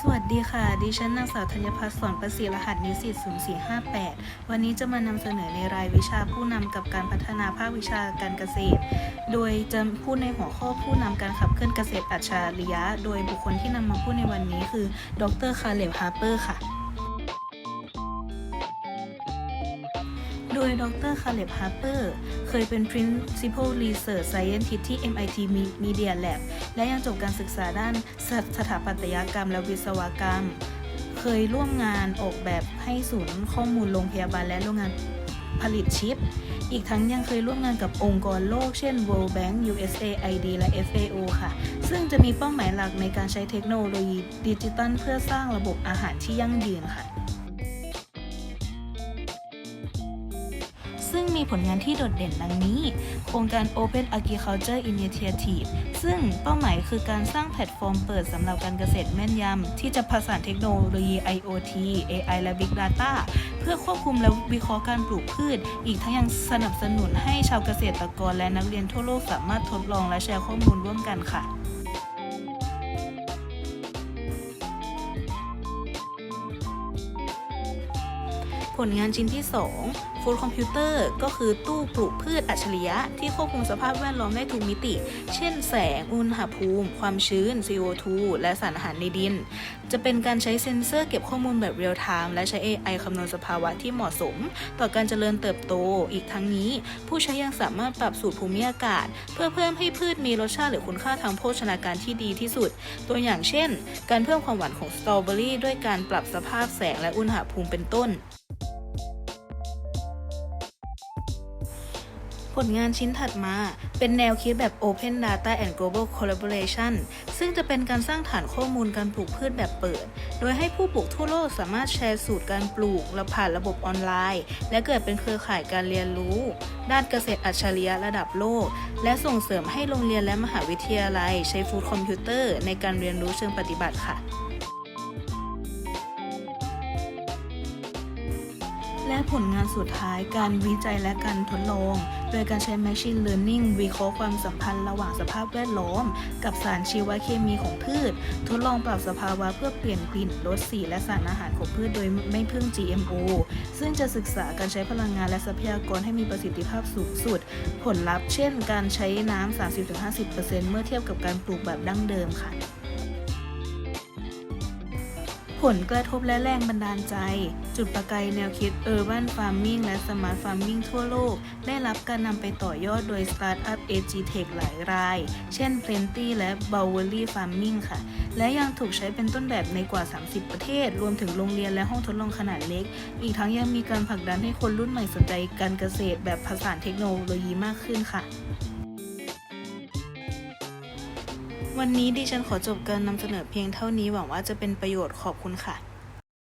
สวัสดีค่ะ ดิฉันนางสาวธัญพัฒน์สอนประสิทธิรหัสนิสิต0458 วันนี้จะมานำเสนอในรายวิชาผู้นำกับการพัฒนาภาควิชาการเกษตร โดยจะพูดในหัวข้อผู้นำการขับเคลื่อนเกษตรอัจฉริยะ โดยบุคคลที่นำมาพูดในวันนี้คือ ดรคาเลบฮาร์เปอร์ค่ะโดยดรคาเลบฮาร์เปอร์ เคยเป็น Principal Research Scientist ที่ MIT Media Lab และยังจบการศึกษาด้านสถาปัตยกรรมและวิศวกรรม เคยร่วมงานออกแบบให้ศูนย์ข้อมูลโรงพยาบาลและโรงงานผลิตชิป อีกทั้งยังเคยร่วมงานกับองค์กรโลก เช่น World Bank USAID และ FAO ค่ะ ซึ่งจะมีเป้าหมายหลักในการใช้เทคโนโลยีดิจิตัลเพื่อสร้างระบบอาหารที่ยั่งยืนค่ะ ซึ่งมีผลงานที่โดดเด่นดังนี้ โครงการ Open Agriculture Initiative ซึ่งเป้าหมายคือการสร้างแพลตฟอร์มเปิดสำหรับการเกษตรแม่นยำ ที่จะผสานเทคโนโลยี IoT AI และ Big Data เพื่อควบคุมและวิเคราะห์การปลูกพืช อีกทั้งยังสนับสนุนให้ชาวเกษตรกรและนักเรียนทั่วโลกสามารถทดลองและแชร์ข้อมูลร่วมกันค่ะ ผลงานชิ้นที่2 Food Computer ก็คือตู้ปลูกพืชอัจฉริยะ ที่ควบคุมสภาพแวดล้อมได้ทุกมิติ เช่นแสง อุณหภูมิ ความชื้น CO2 และสารอาหารในดิน จะเป็นการใช้เซ็นเซอร์เก็บข้อมูลแบบเรียลไทม์และใช้ AI คำนวณสภาวะที่เหมาะสม ต่อการเจริญเติบโต อีกทั้งนี้ ผู้ใช้ยังสามารถปรับสูตรภูมิอากาศ เพื่อเพิ่มให้พืชมีรสชาติหรือคุณค่าทางโภชนาการที่ดีที่สุด ตัวอย่างเช่น การเพิ่มความหวานของสตรอเบอรี่ด้วยการปรับสภาพแสงและอุณหภูมิเป็นต้น ผลงานชิ้นถัดมา เป็นแนวคิดแบบ Open Data and Global Collaboration ซึ่งจะเป็นการสร้างฐานข้อมูลการปลูกพืชแบบเปิด โดยให้ผู้ปลูกทั่วโลกสามารถแชร์สูตรการปลูกและผ่านระบบออนไลน์ และเกิดเป็นเครือข่ายการเรียนรู้ ด้านเกษตรอัจฉริยะระดับโลก และส่งเสริมให้โรงเรียนและมหาวิทยาลัย ใช้ฟูดคอมพิวเตอร์ในการเรียนรู้เชิงปฏิบัติค่ะ และผลงานสุดท้ายการวิจัยและการทดลอง โดยการใช้ Machine Learning วิเคราะห์ความสัมพันธ์ระหว่างสภาพแวดล้อม กับสารชีวเคมีของพืช ทดลองปรับสภาวะเพื่อเปลี่ยนกลิ่นลดสีและสารอาหารของพืชโดยไม่พึ่ง GMO ซึ่งจะศึกษาการใช้พลังงานและทรัพยากรให้มีประสิทธิภาพสูงสุด ผลลัพธ์เช่น การใช้น้ำ 30-50%เมื่อเทียบกับการปลูกแบบดั้งเดิมค่ะ ผลกระทบและแรงบันดาลใจ จุดประกายแนวคิด Urban Farming และ Smart Farming ทั่วโลก ได้รับการนำไปต่อยอดโดยสตาร์ทอัพ AgTech หลายราย เช่น Plenty และ Bowery Farming ค่ะ และยังถูกใช้เป็นต้นแบบในกว่า 30 ประเทศ รวมถึงโรงเรียนและห้องทดลองขนาดเล็ก อีกทั้งยังมีการผลักดันให้คนรุ่นใหม่สนใจการเกษตรแบบผสานเทคโนโลยีมากขึ้นค่ะ วันนี้ดิฉันขอจบการนำเสนอเพียงเท่านี้หวังว่าจะเป็นประโยชน์ขอบคุณค่ะ